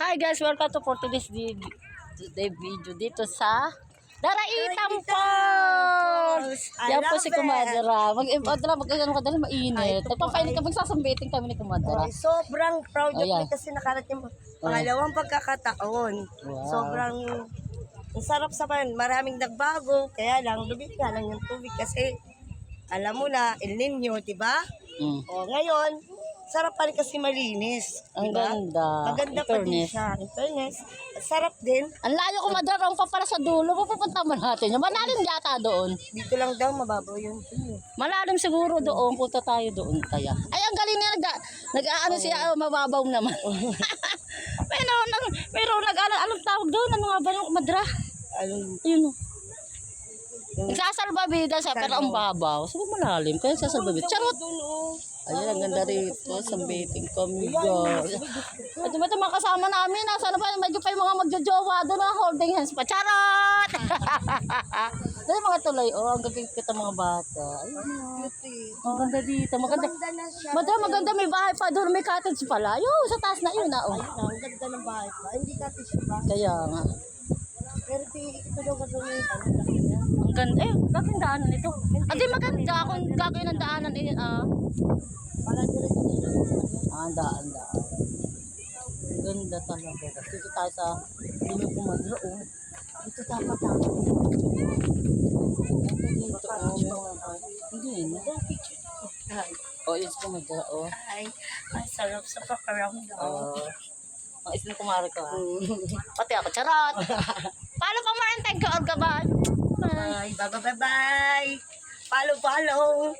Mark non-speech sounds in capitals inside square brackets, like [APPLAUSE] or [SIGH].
Hi guys, welcome to for today's di- today video dito sa Daraitan Falls! Yan po si it. Kumadra. Mag Madra, mag ano ka dali mainit. Nagpapainit ka, magsasambiting kami ni Kumadra. Ay, sobrang proud of me kasi nakarating mo. Pangalawang pagkakataon. Wow. Sobrang ang sarap sa pan. Maraming nagbago. Kaya lang, lumit nga lang yung tubig kasi alam mo na, El Nino, di ba? Mm. O ngayon, sarap pa rin kasi malinis. Ang di ba? ganda. Maganda pa din siya. In fairness, sarap din. Ang layo Kumadra, ang pa pala sa dulo. Pupunta mo natin. Malalim yata doon. Dito lang daw, mababaw yun. Malalim siguro doon. Punta tayo doon kaya. Ay, ang galing niya. Nag, nag-ano siya, oh, mababaw naman. [LAUGHS] mayroon, nag, mayroon nag, ano, anong tawag doon? Ano nga ba yung Kumadra? Along, Ayun o. Nagsasalbabida siya, pero ang babaw. So, malalim. Kaya nagsasalbabida. Charot! Oh. Ayun, ang ganda rito. Sambiting kami, guys. At ito mga kasama namin? Nasa na pa? Medyo pa yung mga magjojowa doon na holding hands pa. Charot! [LAUGHS] Dahil mga tuloy, oh, ang gagawin kita mga bata. Ayun, Beauty. ang ganda dito. Maganda. Na. Madam, maganda may bahay pa doon. May cottage pala. Yun, sa taas na yun, ah. Oh. Ang ganda ng bahay pa. Hindi tissue ba? Kaya nga. Pero di, ito daw gagawin niya. Ang ganda. Eh, bakit daanan ito? Adi maganda kung gagawin ng daanan. Eh, ah. Para diretso na lang. Ah, daan, daan. Ganda talaga. Dito tayo sa Dino Pumadro, oh. Ito dapat ako. Dito, oh. mga- Hindi, no? Ay, Oh, yes, Pumadro, oh. ay, ang sarap sa pakaramdam. Oh. Ang isang kumari ko, ha? Pati ako, charot! [LAUGHS] Paano pa thank you, Olga ba? Bye, bye, bye, bye, bye. Follow, follow.